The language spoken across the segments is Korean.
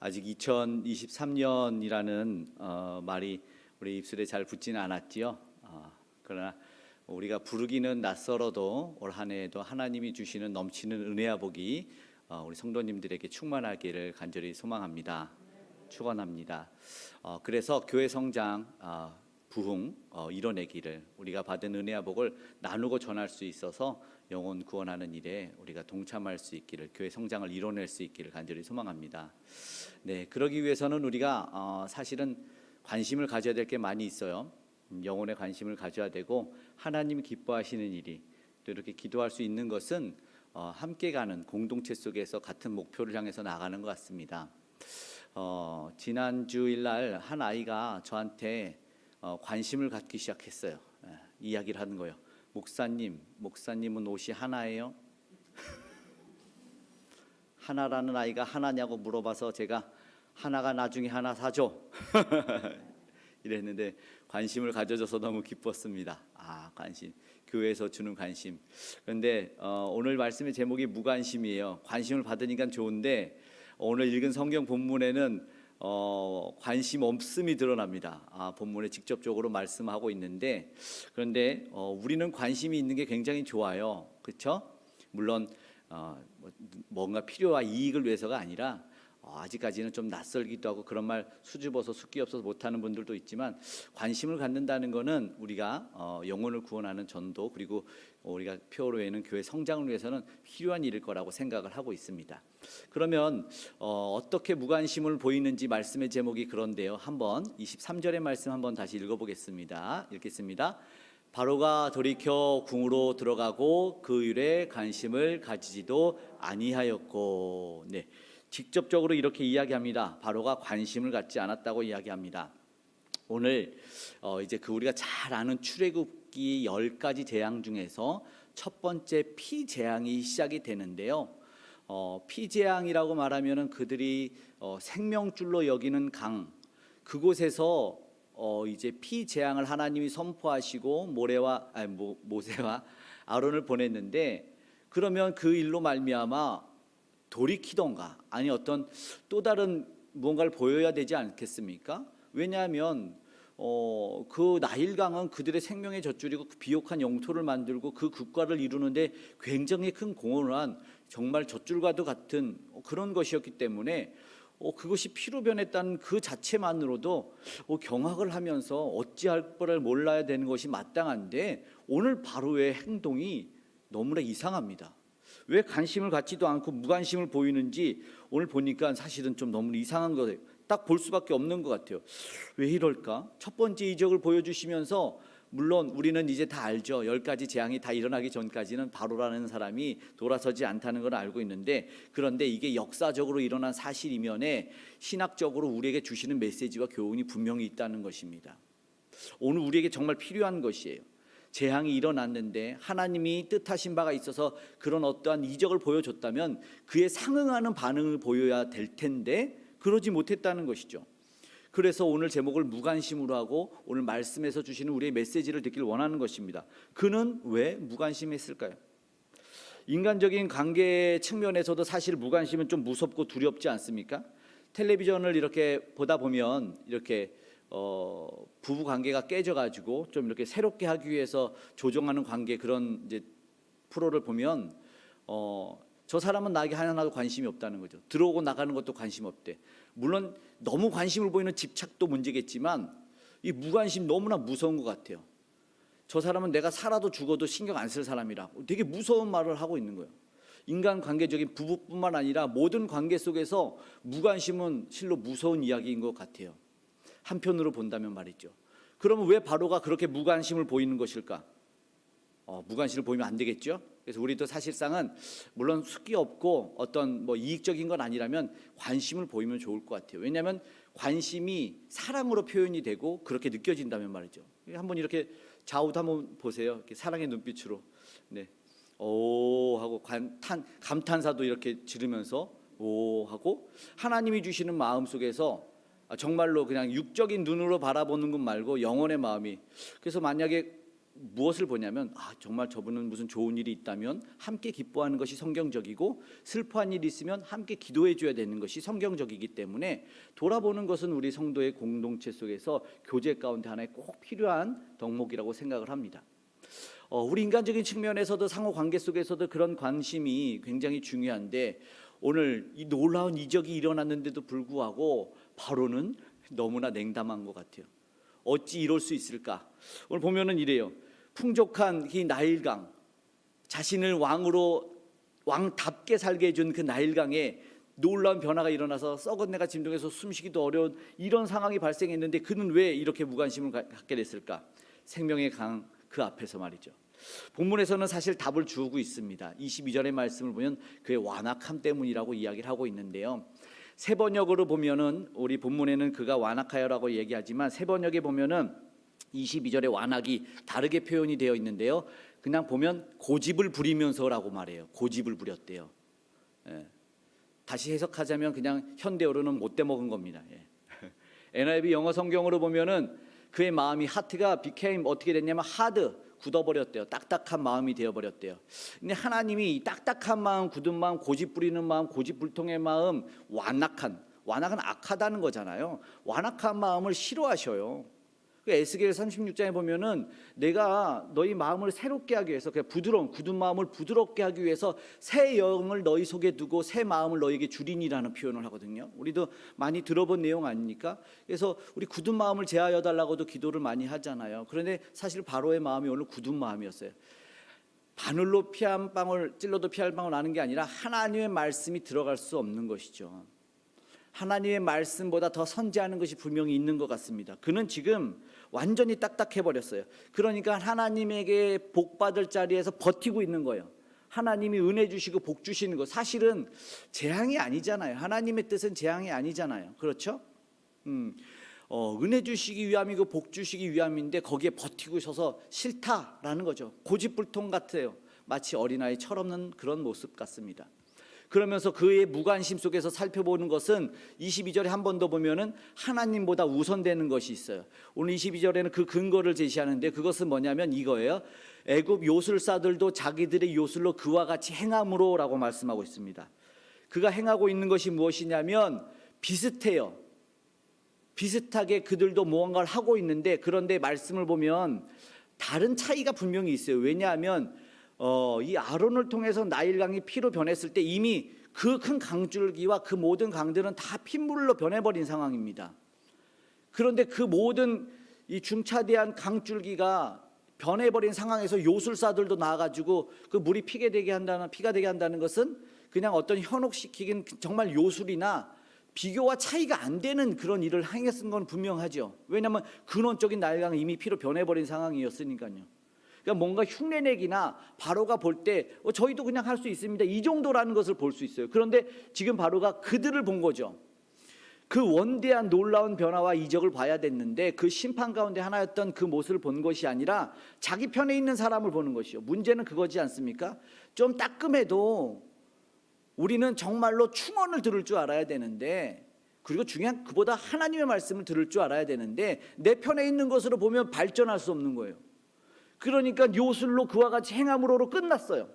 아직 2023년이라는 어, 말이 우리 입술에 잘 붙지는 않았지요. 어, 그러나 우리가 부르기는 낯설어도 올 한해에도 하나님이 주시는 넘치는 은혜와 복이 어, 우리 성도님들에게 충만하기를 간절히 소망합니다. 축원합니다. 어, 그래서 교회 성장 어, 부흥 어, 이뤄내기를 우리가 받은 은혜와 복을 나누고 전할 수 있어서 영혼 구원하는 일에 우리가 동참할 수 있기를 교회 성장을 이뤄낼 수 있기를 간절히 소망합니다. 네, 그러기 위해서는 우리가 어, 사실은 관심을 가져야 될 게 많이 있어요. 음, 영혼에 관심을 가져야 되고 하나님 기뻐하시는 일이 또 이렇게 기도할 수 있는 것은 어, 함께 가는 공동체 속에서 같은 목표를 향해서 나가는 것 같습니다. 어, 지난 주일 날 한 아이가 저한테 어, 관심을 갖기 시작했어요. 예, 이야기를 하는 거예요. 목사님, 목사님은 옷이 하나예요? 하나라는 아이가 하나냐고 물어봐서 제가 하나가 나중에 하나 사줘. 이랬는데 관심을 가져줘서 너무 기뻤습니다. 아 관심, 교회에서 주는 관심. 그런데 어, 오늘 말씀의 제목이 무관심이에요. 관심을 받으니까 좋은데 오늘 읽은 성경 본문에는 어, 관심 없음이 드러납니다. 아, 본문에 직접적으로 말씀하고 있는데 그런데 어, 우리는 관심이 있는 게 굉장히 좋아요. 그렇죠? 물론 어, 뭐, 뭔가 필요와 이익을 위해서가 아니라 어, 아직까지는 좀 낯설기도 하고 그런 말 수줍어서 숫기 없어서 못하는 분들도 있지만 관심을 갖는다는 것은 우리가 어, 영혼을 구원하는 전도 그리고 우리가 표로에는 교회 성장을 위해서는 필요한 일일 거라고 생각을 하고 있습니다. 그러면 어, 어떻게 무관심을 보이는지 말씀의 제목이 그런데요. 한번 23절의 말씀 한번 다시 읽어보겠습니다. 읽겠습니다. 바로가 돌이켜 궁으로 들어가고 그 일에 관심을 가지지도 아니하였고 네. 직접적으로 이렇게 이야기합니다. 바로가 관심을 갖지 않았다고 이야기합니다. 오늘 어 이제 그 우리가 잘 아는 출애굽기 열 가지 재앙 중에서 첫 번째 피 재앙이 시작이 되는데요. 어 피재앙이라고 말하면은 그들이 어 생명줄로 여기는 강 그곳에서 어 이제 피재앙을 하나님이 선포하시고 모래와 아니 모, 모세와 아론을 보냈는데 그러면 그 일로 말미암아 돌이키던가 아니 어떤 또 다른 무언가를 보여야 되지 않겠습니까? 왜냐하면 어, 그 나일강은 그들의 생명의 젖줄이고 그 비옥한 영토를 만들고 그 국가를 이루는데 굉장히 큰 공헌을 한 정말 젖줄과도 같은 그런 것이었기 때문에 어, 그것이 피로 변했다는 그 자체만으로도 어, 경악을 하면서 어찌할 거를 몰라야 되는 것이 마땅한데 오늘 바로의 행동이 너무나 이상합니다. 왜 관심을 갖지도 않고 무관심을 보이는지 오늘 보니까 사실은 좀 너무 이상한 거예요. 딱 볼 수밖에 없는 것 같아요. 왜 이럴까? 첫 번째 이적을 보여주시면서 물론 우리는 이제 다 알죠. 열 가지 재앙이 다 일어나기 전까지는 바로라는 사람이 돌아서지 않다는 걸 알고 있는데 그런데 이게 역사적으로 일어난 사실이면에 신학적으로 우리에게 주시는 메시지와 교훈이 분명히 있다는 것입니다. 오늘 우리에게 정말 필요한 것이에요. 재앙이 일어났는데 하나님이 뜻하신 바가 있어서 그런 어떠한 이적을 보여줬다면 그에 상응하는 반응을 보여야 될 텐데 그러지 못했다는 것이죠. 그래서 오늘 제목을 무관심으로 하고 오늘 말씀에서 주시는 우리의 메시지를 듣길 원하는 것입니다. 그는 왜 무관심했을까요? 인간적인 관계 측면에서도 사실 무관심은 좀 무섭고 두렵지 않습니까? 텔레비전을 이렇게 보다 보면 이렇게 어, 부부 관계가 깨져가지고 좀 이렇게 새롭게 하기 위해서 조정하는 관계 그런 이제 프로를 보면 어, 저 사람은 나에게 하나도 관심이 없다는 거죠. 들어오고 나가는 것도 관심 없대. 물론 너무 관심을 보이는 집착도 문제겠지만 이 무관심 너무나 무서운 것 같아요. 저 사람은 내가 살아도 죽어도 신경 안 쓸 사람이라 되게 무서운 말을 하고 있는 거예요. 인간 관계적인 부부뿐만 아니라 모든 관계 속에서 무관심은 실로 무서운 이야기인 것 같아요. 한편으로 본다면 말이죠. 그러면 왜 바로가 그렇게 무관심을 보이는 것일까? 어, 무관심을 보이면 안 되겠죠. 그래서 우리도 사실상은 물론 숙기 없고 어떤 뭐 이익적인 건 아니라면 관심을 보이면 좋을 것 같아요. 왜냐하면 관심이 사랑으로 표현이 되고 그렇게 느껴진다면 말이죠. 한번 이렇게 좌우도 한번 보세요. 이렇게 사랑의 눈빛으로 네. 오 하고 감탄 감탄사도 이렇게 지르면서 오 하고 하나님이 주시는 마음 속에서 아, 정말로 그냥 육적인 눈으로 바라보는 것 말고 영혼의 마음이 그래서 만약에 무엇을 보냐면 아 정말 저분은 무슨 좋은 일이 있다면 함께 기뻐하는 것이 성경적이고 슬퍼한 일이 있으면 함께 기도해 줘야 되는 것이 성경적이기 때문에 돌아보는 것은 우리 성도의 공동체 속에서 교제 가운데 하나의 꼭 필요한 덕목이라고 생각을 합니다. 어, 우리 인간적인 측면에서도 상호 관계 속에서도 그런 관심이 굉장히 중요한데 오늘 이 놀라운 이적이 일어났는데도 불구하고 바로는 너무나 냉담한 것 같아요. 어찌 이럴 수 있을까? 오늘 보면은 이래요. 풍족한 이 나일강 자신을 왕으로 왕답게 살게 해준 그 나일강에 놀라운 변화가 일어나서 썩은 내가 진동해서 숨쉬기도 어려운 이런 상황이 발생했는데 그는 왜 이렇게 무관심을 가- 갖게 됐을까? 생명의 강 그 앞에서 말이죠. 본문에서는 사실 답을 주고 있습니다. 22절의 말씀을 보면 그의 완악함 때문이라고 이야기를 하고 있는데요. 세 번역으로 보면은 우리 본문에는 그가 완악하여라고 얘기하지만 세 번역에 보면은 22절의 완악이 다르게 표현이 되어 있는데요. 그냥 보면 고집을 부리면서라고 말해요. 고집을 부렸대요. 예. 다시 해석하자면 그냥 현대어로는 못돼 먹은 겁니다. 예. NIV 영어 성경으로 보면은 그의 마음이 하트가 became 어떻게 됐냐면 hard 굳어버렸대요. 딱딱한 마음이 되어버렸대요. 근데 하나님이 이 딱딱한 마음, 굳은 마음, 고집 부리는 마음, 고집 불통의 마음, 완악한 완악은 악하다는 거잖아요. 완악한 마음을 싫어하셔요. 그 에스겔 36장에 보면은 내가 너희 마음을 새롭게 하기 위해서 그냥 부드러운 굳은 마음을 부드럽게 하기 위해서 새 영을 너희 속에 두고 새 마음을 너에게 주리니라는 표현을 하거든요. 우리도 많이 들어본 내용 아닙니까? 그래서 우리 굳은 마음을 제하여 달라고도 기도를 많이 하잖아요. 그런데 사실 바로의 마음이 오늘 굳은 마음이었어요. 바늘로 피한 방울 찔러도 피한 방울 나는 게 아니라 하나님의 말씀이 들어갈 수 없는 것이죠. 하나님의 말씀보다 더 선지하는 것이 분명히 있는 것 같습니다. 그는 지금 완전히 딱딱해 버렸어요. 그러니까 하나님에게 복 받을 자리에서 버티고 있는 거예요. 하나님이 은혜 주시고 복 주시는 거 사실은 재앙이 아니잖아요. 하나님의 뜻은 재앙이 아니잖아요. 그렇죠? 음, 어, 은혜 주시기 위함이고 복 주시기 위함인데 거기에 버티고 서서 싫다라는 거죠. 고집불통 같아요. 마치 어린아이 철없는 그런 모습 같습니다. 그러면서 그의 무관심 속에서 살펴보는 것은 22절에 한 번 더 보면은 하나님보다 우선되는 것이 있어요. 오늘 22절에는 그 근거를 제시하는데 그것은 뭐냐면 이거예요. 애굽 요술사들도 자기들의 요술로 그와 같이 행함으로라고 말씀하고 있습니다. 그가 행하고 있는 것이 무엇이냐면 비슷해요. 비슷하게 그들도 무언가를 하고 있는데 그런데 말씀을 보면 다른 차이가 분명히 있어요. 왜냐하면 어, 이 아론을 통해서 나일강이 피로 변했을 때 이미 그 큰 강줄기와 그 모든 강들은 다 핏물로 변해버린 상황입니다. 그런데 그 모든 이 중차대한 강줄기가 변해버린 상황에서 요술사들도 나와가지고 그 물이 피게 되게 한다는 피가 되게 한다는 것은 그냥 어떤 현혹시키긴 정말 요술이나 비교와 차이가 안 되는 그런 일을 행했은 건 분명하죠. 왜냐하면 근원적인 나일강은 이미 피로 변해버린 상황이었으니까요. 그러니까 뭔가 흉내내기나 바로가 볼 때 어, 저희도 그냥 할 수 있습니다. 이 정도라는 것을 볼 수 있어요. 그런데 지금 바로가 그들을 본 거죠. 그 원대한 놀라운 변화와 이적을 봐야 됐는데 그 심판 가운데 하나였던 그 모습을 본 것이 아니라 자기 편에 있는 사람을 보는 것이요. 문제는 그거지 않습니까? 좀 따끔해도 우리는 정말로 충언을 들을 줄 알아야 되는데 그리고 중요한 그보다 하나님의 말씀을 들을 줄 알아야 되는데 내 편에 있는 것으로 보면 발전할 수 없는 거예요. 그러니까 요술로 그와 같이 행함으로로 끝났어요.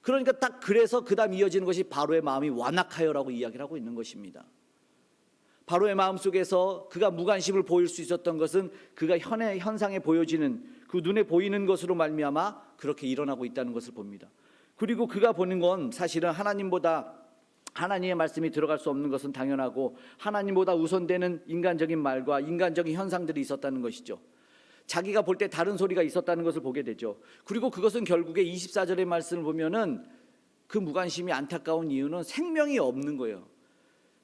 그러니까 딱 그래서 그 다음 이어지는 것이 바로의 마음이 완악하여라고 이야기를 하고 있는 것입니다. 바로의 마음 속에서 그가 무관심을 보일 수 있었던 것은 그가 현의 현상에 보여지는 그 눈에 보이는 것으로 말미암아 그렇게 일어나고 있다는 것을 봅니다. 그리고 그가 보는 건 사실은 하나님보다 하나님의 말씀이 들어갈 수 없는 것은 당연하고 하나님보다 우선되는 인간적인 말과 인간적인 현상들이 있었다는 것이죠. 자기가 볼 때 다른 소리가 있었다는 것을 보게 되죠. 그리고 그것은 결국에 24절의 말씀을 보면은 그 무관심이 안타까운 이유는 생명이 없는 거예요.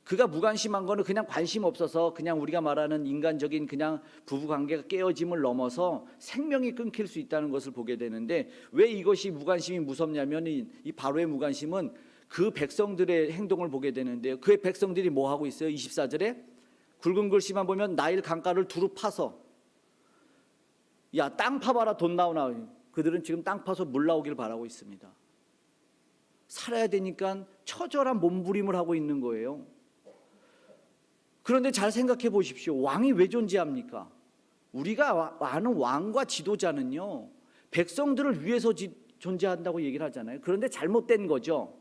그가 무관심한 거는 그냥 관심 없어서 그냥 우리가 말하는 인간적인 그냥 부부 관계가 깨어짐을 넘어서 생명이 끊길 수 있다는 것을 보게 되는데 왜 이것이 무관심이 무섭냐면 이, 이 바로의 무관심은 그 백성들의 행동을 보게 되는데요. 그의 백성들이 뭐 하고 있어요? 24절에 굵은 글씨만 보면 나일 강가를 두루 파서 야 땅 파봐라 돈 나오나 그들은 지금 땅 파서 물 나오길 바라고 있습니다. 살아야 되니까 처절한 몸부림을 하고 있는 거예요. 그런데 잘 생각해 보십시오. 왕이 왜 존재합니까? 우리가 와- 아는 왕과 지도자는요. 백성들을 위해서 지- 존재한다고 얘기를 하잖아요. 그런데 잘못된 거죠.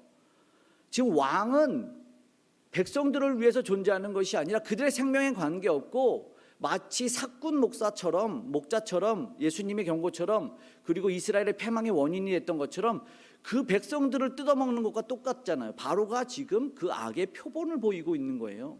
지금 왕은 백성들을 위해서 존재하는 것이 아니라 그들의 생명에 관계없고 마치 사꾼 목사처럼 목자처럼 예수님의 경고처럼 그리고 이스라엘의 패망의 원인이 됐던 것처럼 그 백성들을 뜯어먹는 것과 똑같잖아요. 바로가 지금 그 악의 표본을 보이고 있는 거예요.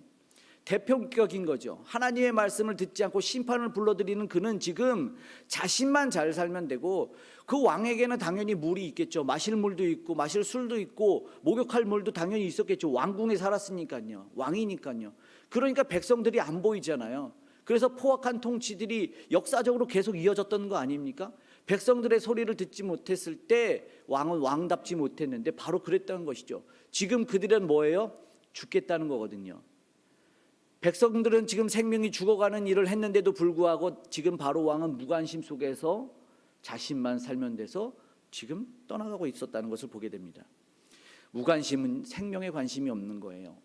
대표격인 거죠. 하나님의 말씀을 듣지 않고 심판을 불러들이는 그는 지금 자신만 잘 살면 되고 그 왕에게는 당연히 물이 있겠죠. 마실 물도 있고 마실 술도 있고 목욕할 물도 당연히 있었겠죠. 왕궁에 살았으니까요. 왕이니까요. 그러니까 백성들이 안 보이잖아요. 그래서 포악한 통치들이 역사적으로 계속 이어졌던 거 아닙니까? 백성들의 소리를 듣지 못했을 때 왕은 왕답지 못했는데 바로 그랬다는 것이죠. 지금 그들은 뭐예요? 죽겠다는 거거든요. 백성들은 지금 생명이 죽어가는 일을 했는데도 불구하고 지금 바로 왕은 무관심 속에서 자신만 살면 돼서 지금 떠나가고 있었다는 것을 보게 됩니다. 무관심은 생명에 관심이 없는 거예요.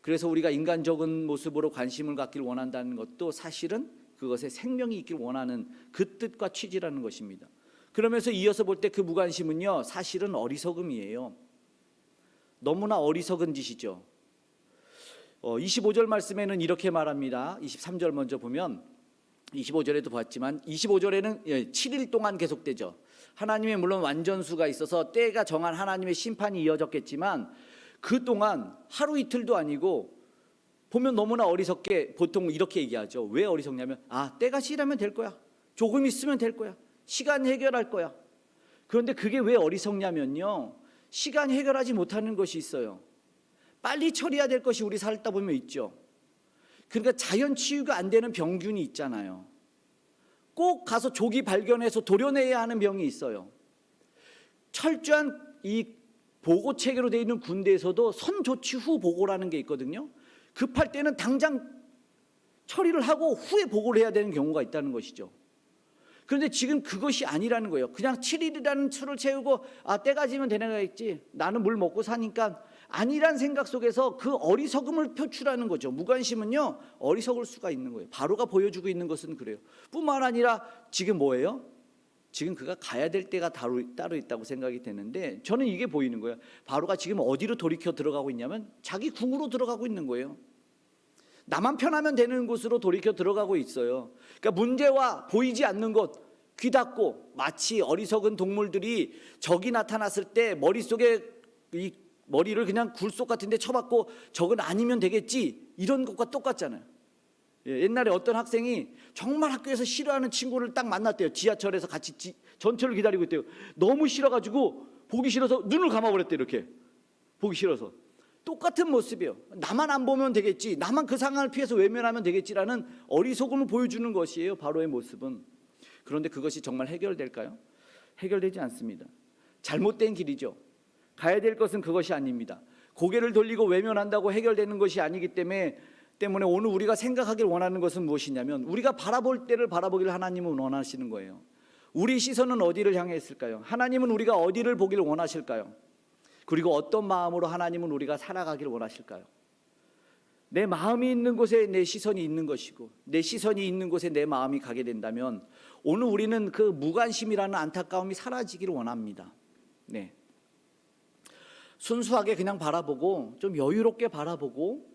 그래서 우리가 인간적인 모습으로 관심을 갖길 원한다는 것도 사실은 그것에 생명이 있길 원하는 그 뜻과 취지라는 것입니다. 그러면서 이어서 볼 때 그 무관심은요, 사실은 어리석음이에요. 너무나 어리석은 짓이죠. 어, 25절 말씀에는 이렇게 말합니다. 23절 먼저 보면 25절에도 봤지만 25절에는 7일 동안 계속되죠. 하나님의 물론 완전수가 있어서 때가 정한 하나님의 심판이 이어졌겠지만 그 동안 하루 이틀도 아니고 보면 너무나 어리석게 보통 이렇게 얘기하죠. 왜 어리석냐면 아 때가 시라면 될 거야. 조금 있으면 될 거야. 시간 해결할 거야. 그런데 그게 왜 어리석냐면요. 시간 해결하지 못하는 것이 있어요. 빨리 처리해야 될 것이 우리 살다 보면 있죠. 그러니까 자연 치유가 안 되는 병균이 있잖아요. 꼭 가서 조기 발견해서 도려내야 하는 병이 있어요. 철저한 이 보고 체계로 되어 있는 군대에서도 선 조치 후 보고라는 게 있거든요. 급할 때는 당장 처리를 하고 후에 보고를 해야 되는 경우가 있다는 것이죠. 그런데 지금 그것이 아니라는 거예요. 그냥 7일이라는 수를 채우고 아 때가 지면 되는 거겠지. 나는 물 먹고 사니까 아니란 생각 속에서 그 어리석음을 표출하는 거죠. 무관심은요 어리석을 수가 있는 거예요. 바로가 보여주고 있는 것은 그래요. 뿐만 아니라 지금 뭐예요? 지금 그가 가야 될 때가 따로, 있다고 생각이 되는데 저는 이게 보이는 거예요. 바로가 지금 어디로 돌이켜 들어가고 있냐면 자기 궁으로 들어가고 있는 거예요. 나만 편하면 되는 곳으로 돌이켜 들어가고 있어요. 그러니까 문제와 보이지 않는 것, 귀 닫고 마치 어리석은 동물들이 적이 나타났을 때 머릿속에 이 머리를 그냥 굴속 같은 데 쳐박고 적은 아니면 되겠지 이런 것과 똑같잖아요. 예, 옛날에 어떤 학생이 정말 학교에서 싫어하는 친구를 딱 만났대요. 지하철에서 같이 지, 전철을 기다리고 있대요. 너무 싫어가지고 보기 싫어서 눈을 감아버렸대 이렇게 보기 싫어서 똑같은 모습이에요. 나만 안 보면 되겠지, 나만 그 상황을 피해서 외면하면 되겠지라는 어리석음을 보여주는 것이에요. 바로의 모습은. 그런데 그것이 정말 해결될까요? 해결되지 않습니다. 잘못된 길이죠. 가야 될 것은 그것이 아닙니다. 고개를 돌리고 외면한다고 해결되는 것이 아니기 때문에 때문에 오늘 우리가 생각하길 원하는 것은 무엇이냐면 우리가 바라볼 때를 바라보기를 하나님은 원하시는 거예요. 우리 시선은 어디를 향해 있을까요? 하나님은 우리가 어디를 보기를 원하실까요? 그리고 어떤 마음으로 하나님은 우리가 살아가기를 원하실까요? 내 마음이 있는 곳에 내 시선이 있는 것이고 내 시선이 있는 곳에 내 마음이 가게 된다면 오늘 우리는 그 무관심이라는 안타까움이 사라지기를 원합니다. 네. 순수하게 그냥 바라보고 좀 여유롭게 바라보고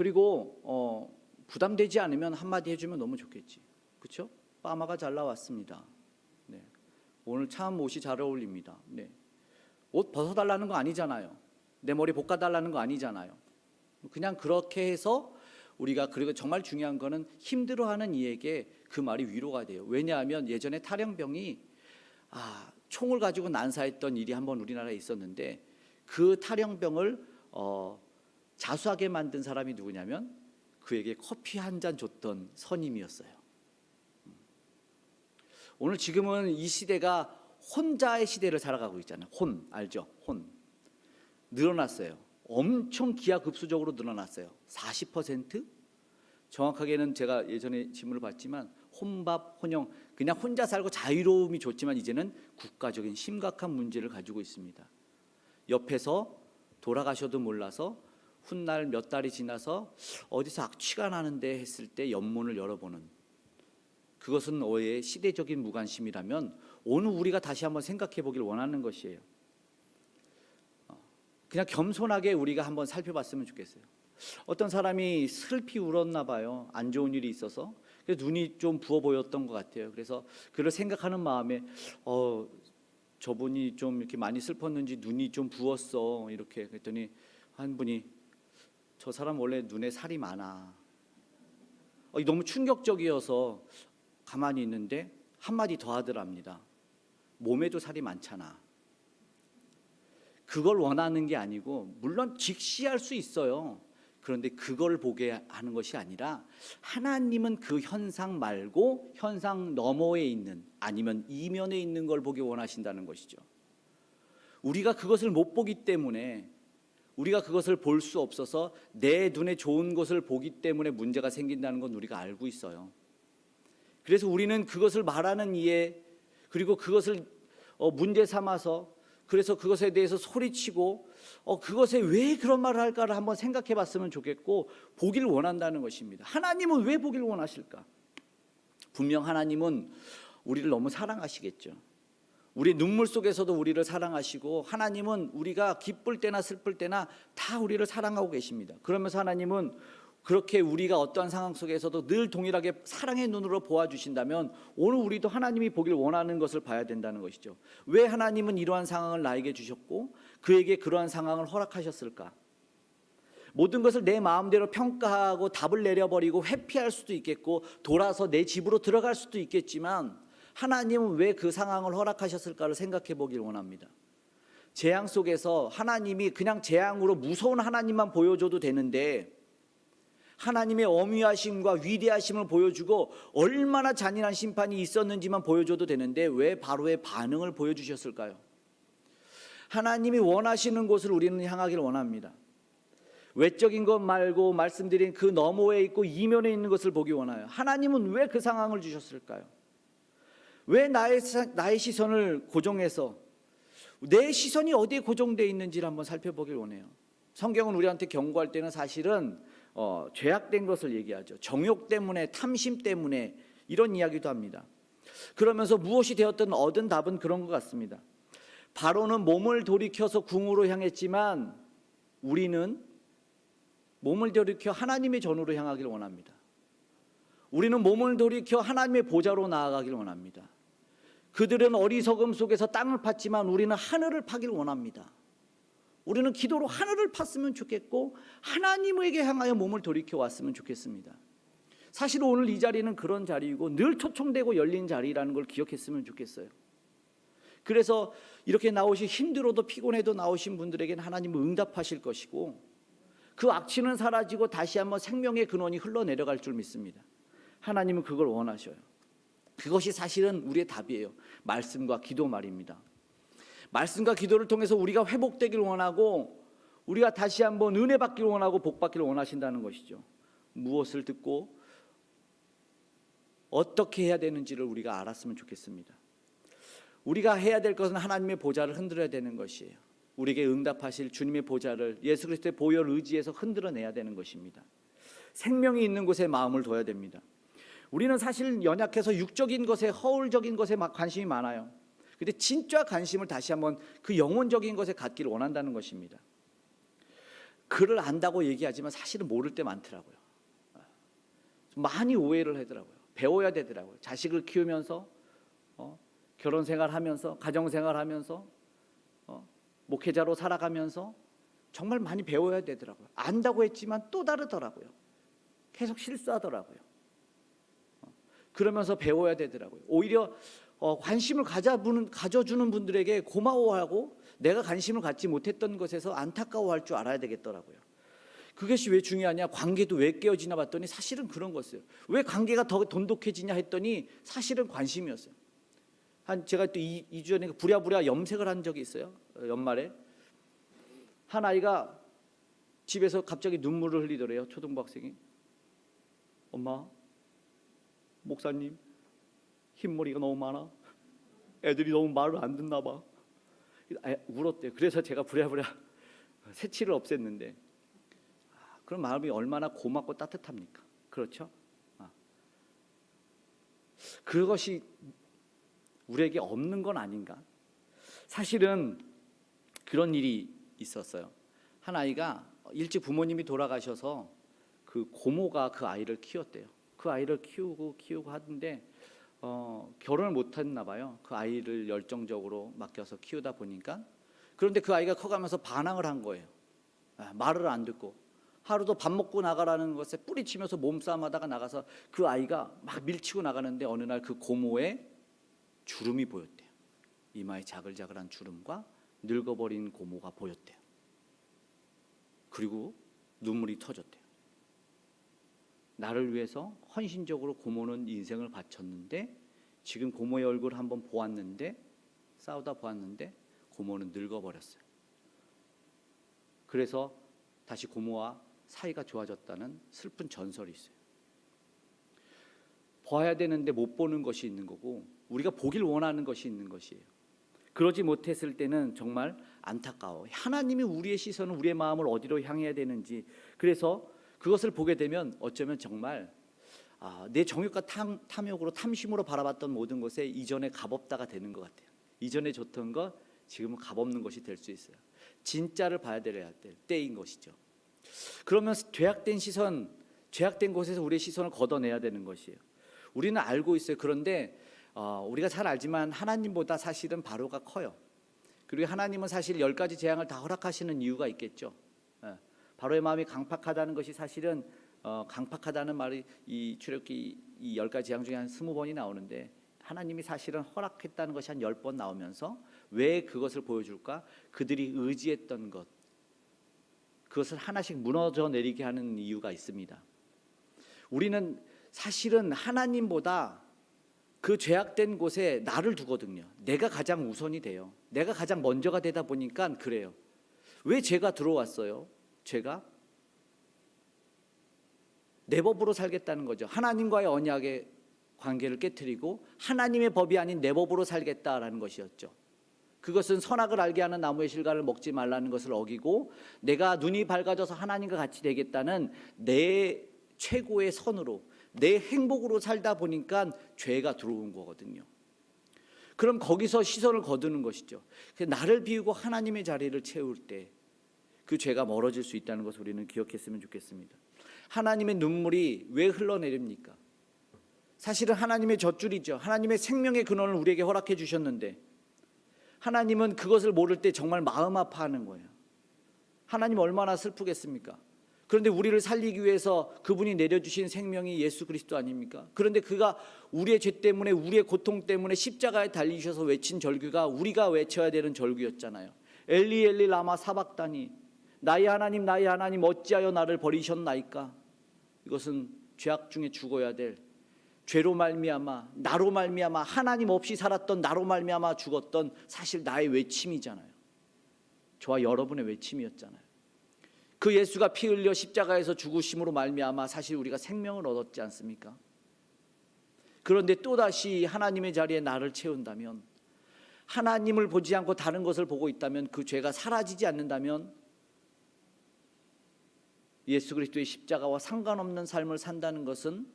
그리고 어, 부담되지 않으면 한마디 해주면 너무 좋겠지. 그렇죠? 파마가 잘 나왔습니다. 네. 오늘 참 옷이 잘 어울립니다. 네. 옷 벗어달라는 거 아니잖아요. 내 머리 볶아달라는 거 아니잖아요. 그냥 그렇게 해서 우리가 그리고 정말 중요한 거는 힘들어하는 이에게 그 말이 위로가 돼요. 왜냐하면 예전에 탈영병이 아, 총을 가지고 난사했던 일이 한번 우리나라에 있었는데 그 탈영병을 어, 자수하게 만든 사람이 누구냐면 그에게 커피 한 잔 줬던 선임이었어요. 음. 오늘 지금은 이 시대가 혼자의 시대를 살아가고 있잖아요. 혼 알죠? 혼 늘어났어요. 엄청 기하급수적으로 늘어났어요. 40% 정확하게는 제가 예전에 질문을 받지만 혼밥 혼영 그냥 혼자 살고 자유로움이 좋지만 이제는 국가적인 심각한 문제를 가지고 있습니다. 옆에서 돌아가셔도 몰라서 훗날 몇 달이 지나서 어디서 악취가 나는데 했을 때 연문을 열어보는 그것은 오해의 시대적인 무관심이라면 오늘 우리가 다시 한번 생각해 보길 원하는 것이에요. 어, 그냥 겸손하게 우리가 한번 살펴봤으면 좋겠어요. 어떤 사람이 슬피 울었나 봐요. 안 좋은 일이 있어서. 그래서 눈이 좀 부어 보였던 것 같아요. 그래서 그를 생각하는 마음에 어 저분이 좀 이렇게 많이 슬펐는지 눈이 좀 부었어 이렇게 그랬더니 한 분이 저 사람 원래 눈에 살이 많아. 어, 너무 충격적이어서 가만히 있는데 한 마디 더 하더랍니다. 몸에도 살이 많잖아. 그걸 원하는 게 아니고 물론 직시할 수 있어요. 그런데 그걸 보게 하는 것이 아니라 하나님은 그 현상 말고 현상 너머에 있는 아니면 이면에 있는 걸 보기 원하신다는 것이죠. 우리가 그것을 못 보기 때문에 우리가 그것을 볼 수 없어서 내 눈에 좋은 것을 보기 때문에 문제가 생긴다는 건 우리가 알고 있어요. 그래서 우리는 그것을 말하는 이해 그리고 그것을 어, 문제 삼아서 그래서 그것에 대해서 소리치고 어, 그것에 왜 그런 말을 할까를 한번 생각해 봤으면 좋겠고 보기를 원한다는 것입니다. 하나님은 왜 보기를 원하실까? 분명 하나님은 우리를 너무 사랑하시겠죠. 우리 눈물 속에서도 우리를 사랑하시고 하나님은 우리가 기쁠 때나 슬플 때나 다 우리를 사랑하고 계십니다. 그러면서 하나님은 그렇게 우리가 어떠한 상황 속에서도 늘 동일하게 사랑의 눈으로 보아 주신다면 오늘 우리도 하나님이 보길 원하는 것을 봐야 된다는 것이죠. 왜 하나님은 이러한 상황을 나에게 주셨고 그에게 그러한 상황을 허락하셨을까? 모든 것을 내 마음대로 평가하고 답을 내려버리고 회피할 수도 있겠고 돌아서 내 집으로 들어갈 수도 있겠지만 하나님은 왜 그 상황을 허락하셨을까를 생각해 보길 원합니다. 재앙 속에서 하나님이 그냥 재앙으로 무서운 하나님만 보여줘도 되는데 하나님의 어미하심과 위대하심을 보여주고 얼마나 잔인한 심판이 있었는지만 보여줘도 되는데 왜 바로의 반응을 보여주셨을까요? 하나님이 원하시는 곳을 우리는 향하기를 원합니다. 외적인 것 말고 말씀드린 그 너머에 있고 이면에 있는 것을 보기 원해요. 하나님은 왜 그 상황을 주셨을까요? 왜 나의 사- 나의 시선을 고정해서 내 시선이 어디에 고정되어 있는지를 한번 살펴보길 원해요. 성경은 우리한테 경고할 때는 사실은 어, 죄악된 것을 얘기하죠. 정욕 때문에 탐심 때문에 이런 이야기도 합니다. 그러면서 무엇이 되었든 얻은 답은 그런 것 같습니다. 바로는 몸을 돌이켜서 궁으로 향했지만 우리는 몸을 돌이켜 하나님의 전으로 향하기를 원합니다. 우리는 몸을 돌이켜 하나님의 보좌로 나아가기를 원합니다. 그들은 어리석음 속에서 땅을 팠지만 우리는 하늘을 파기를 원합니다. 우리는 기도로 하늘을 팠으면 좋겠고 하나님에게 향하여 몸을 돌이켜 왔으면 좋겠습니다. 사실 오늘 이 자리는 그런 자리이고 늘 초청되고 열린 자리라는 걸 기억했으면 좋겠어요. 그래서 이렇게 나오시 힘들어도 피곤해도 나오신 분들에게는 하나님은 응답하실 것이고 그 악취는 사라지고 다시 한번 생명의 근원이 흘러내려갈 줄 믿습니다. 하나님은 그걸 원하셔요. 그것이 사실은 우리의 답이에요. 말씀과 기도 말입니다. 말씀과 기도를 통해서 우리가 회복되기를 원하고 우리가 다시 한번 은혜 받기를 원하고 복 받기를 원하신다는 것이죠. 무엇을 듣고 어떻게 해야 되는지를 우리가 알았으면 좋겠습니다. 우리가 해야 될 것은 하나님의 보좌를 흔들어야 되는 것이에요. 우리에게 응답하실 주님의 보좌를 예수 그리스도의 보혈 의지에서 흔들어내야 되는 것입니다. 생명이 있는 곳에 마음을 둬야 됩니다. 우리는 사실 연약해서 육적인 것에 허울적인 것에 막 관심이 많아요. 근데 진짜 관심을 다시 한번 그 영혼적인 것에 갖기를 원한다는 것입니다. 그를 안다고 얘기하지만 사실은 모를 때 많더라고요. 많이 오해를 하더라고요. 배워야 되더라고요. 자식을 키우면서 어, 결혼 생활하면서 가정 생활하면서 어, 목회자로 살아가면서 정말 많이 배워야 되더라고요. 안다고 했지만 또 다르더라고요. 계속 실수하더라고요. 어, 그러면서 배워야 되더라고요. 오히려 어, 관심을 가져주는, 가져주는 분들에게 고마워하고 내가 관심을 갖지 못했던 것에서 안타까워할 줄 알아야 되겠더라고요. 그것이 왜 중요하냐? 관계도 왜 깨어지나 봤더니 사실은 그런 거였어요. 왜 관계가 더 돈독해지냐 했더니 사실은 관심이었어요. 한 제가 또 2주 전에 부랴부랴 염색을 한 적이 있어요. 어, 연말에 한 아이가 집에서 갑자기 눈물을 흘리더래요. 초등부 학생이. 엄마, 목사님, 흰머리가 너무 많아. 애들이 너무 말을 안 듣나 봐. 아, 울었대요. 그래서 제가 부랴부랴 새치를 없앴는데 아, 그런 마음이 얼마나 고맙고 따뜻합니까? 그렇죠? 아. 그것이 우리에게 없는 건 아닌가? 사실은 그런 일이 있었어요. 한 아이가 일찍 부모님이 돌아가셔서 그 고모가 그 아이를 키웠대요. 그 아이를 키우고 키우고 하는데 어, 결혼을 못 했나 봐요. 그 아이를 열정적으로 맡겨서 키우다 보니까 그런데 그 아이가 커가면서 반항을 한 거예요. 아, 말을 안 듣고 하루도 밥 먹고 나가라는 것에 뿌리치면서 몸싸움하다가 나가서 그 아이가 막 밀치고 나가는데 어느 날 그 고모의 주름이 보였대요. 이마에 자글자글한 주름과 늙어버린 고모가 보였대요. 그리고 눈물이 터졌대요. 나를 위해서 헌신적으로 고모는 인생을 바쳤는데 지금 고모의 얼굴 한번 보았는데 싸우다 보았는데 고모는 늙어버렸어요. 그래서 다시 고모와 사이가 좋아졌다는 슬픈 전설이 있어요. 봐야 되는데 못 보는 것이 있는 거고 우리가 보길 원하는 것이 있는 것이에요. 그러지 못했을 때는 정말 안타까워. 하나님이 우리의 시선은 우리의 마음을 어디로 향해야 되는지 그래서 그것을 보게 되면 어쩌면 정말 아, 내 정욕과 탐, 탐욕으로 탐심으로 바라봤던 모든 것에 이전에 값없다가 되는 것 같아요. 이전에 좋던 것 지금은 값없는 것이 될 수 있어요. 진짜를 봐야 될 때인 것이죠. 그러면 죄악된 시선, 죄악된 곳에서 우리의 시선을 걷어내야 되는 것이에요. 우리는 알고 있어요. 그런데 어, 우리가 잘 알지만 하나님보다 사실은 바로가 커요. 그리고 하나님은 사실 열 가지 재앙을 다 허락하시는 이유가 있겠죠. 예. 바로의 마음이 강팍하다는 것이 사실은 어, 강팍하다는 말이 이 출애굽기 이 열 가지 재앙 중에 한 스무 번이 나오는데 하나님이 사실은 허락했다는 것이 한 열 번 나오면서 왜 그것을 보여줄까? 그들이 의지했던 것 그것을 하나씩 무너져 내리게 하는 이유가 있습니다. 우리는 사실은 하나님보다 그 죄악된 곳에 나를 두거든요. 내가 가장 우선이 돼요. 내가 가장 먼저가 되다 보니까 그래요. 왜 죄가 들어왔어요? 죄가 내 법으로 살겠다는 거죠. 하나님과의 언약의 관계를 깨뜨리고 하나님의 법이 아닌 내 법으로 살겠다라는 것이었죠. 그것은 선악을 알게 하는 나무의 실과를 먹지 말라는 것을 어기고 내가 눈이 밝아져서 하나님과 같이 되겠다는 내 최고의 선으로 내 행복으로 살다 보니까 죄가 들어온 거거든요. 그럼 거기서 시선을 거두는 것이죠. 나를 비우고 하나님의 자리를 채울 때 그 죄가 멀어질 수 있다는 것을 우리는 기억했으면 좋겠습니다. 하나님의 눈물이 왜 흘러내립니까? 사실은 하나님의 젖줄이죠. 하나님의 생명의 근원을 우리에게 허락해 주셨는데 하나님은 그것을 모를 때 정말 마음 아파하는 거예요. 하나님 얼마나 슬프겠습니까? 그런데 우리를 살리기 위해서 그분이 내려주신 생명이 예수 그리스도 아닙니까? 그런데 그가 우리의 죄 때문에 우리의 고통 때문에 십자가에 달리셔서 외친 절규가 우리가 외쳐야 되는 절규였잖아요. 엘리 엘리 라마 사박다니 나의 하나님 나의 하나님 어찌하여 나를 버리셨나이까? 이것은 죄악 중에 죽어야 될 죄로 말미암아 나로 말미암아 하나님 없이 살았던 나로 말미암아 죽었던 사실 나의 외침이잖아요. 저와 여러분의 외침이었잖아요. 그 예수가 피 흘려 십자가에서 죽으심으로 말미암아 사실 우리가 생명을 얻었지 않습니까? 그런데 또다시 하나님의 자리에 나를 채운다면 하나님을 보지 않고 다른 것을 보고 있다면 그 죄가 사라지지 않는다면 예수 그리스도의 십자가와 상관없는 삶을 산다는 것은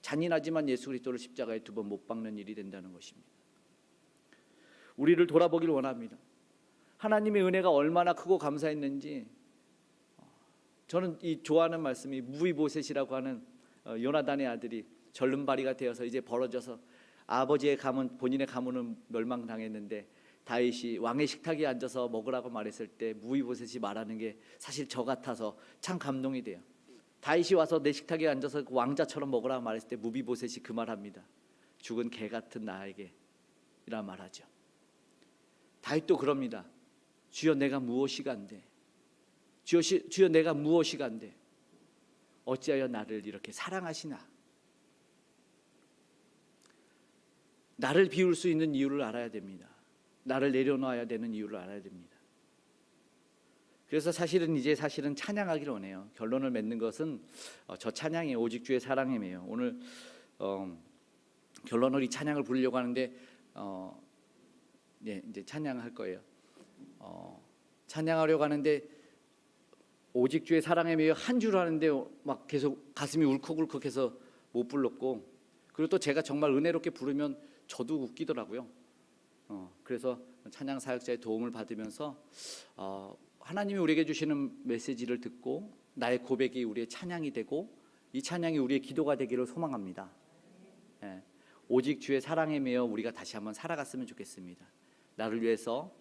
잔인하지만 예수 그리스도를 십자가에 두 번 못 박는 일이 된다는 것입니다. 우리를 돌아보길 원합니다. 하나님의 은혜가 얼마나 크고 감사했는지 저는 이 좋아하는 말씀이 무이보셋이라고 하는 어, 요나단의 아들이 절름발이가 되어서 이제 벌어져서 아버지의 가문 본인의 가문은 멸망당했는데 다윗이 왕의 식탁에 앉아서 먹으라고 말했을 때 무이보셋이 말하는 게 사실 저 같아서 참 감동이 돼요. 다윗이 와서 내 식탁에 앉아서 그 왕자처럼 먹으라고 말했을 때 무비보셋이 그 말합니다. 죽은 개 같은 나에게 이라 말하죠. 다윗도 그럽니다. 주여 내가 무엇이 간데 주여, 시, 주여 내가 무엇이 간데 어찌하여 나를 이렇게 사랑하시나 나를 비울 수 있는 이유를 알아야 됩니다. 나를 내려놔야 되는 이유를 알아야 됩니다. 그래서 사실은 이제 사실은 찬양하기를 원해요. 결론을 맺는 것은 어, 저 찬양이 오직 주의 사랑임이에요. 오늘 어, 결론을 이 찬양을 부르려고 하는데 어, 네, 이제 찬양할 거예요. 어, 찬양하려고 하는데 오직 주의 사랑임이에요 한줄 하는데 막 계속 가슴이 울컥울컥해서 못 불렀고 그리고 또 제가 정말 은혜롭게 부르면 저도 웃기더라고요. 어, 그래서 찬양 사역자의 도움을 받으면서 어, 하나님이 우리에게 주시는 메시지를 듣고 나의 고백이 우리의 찬양이 되고 이 찬양이 우리의 기도가 되기를 소망합니다. 예, 오직 주의 사랑에 매여 우리가 다시 한번 살아갔으면 좋겠습니다. 나를 위해서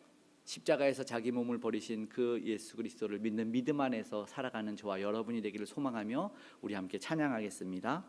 십자가에서 자기 몸을 버리신 그 예수 그리스도를 믿는 믿음 안에서 살아가는 저와 여러분이 되기를 소망하며 우리 함께 찬양하겠습니다.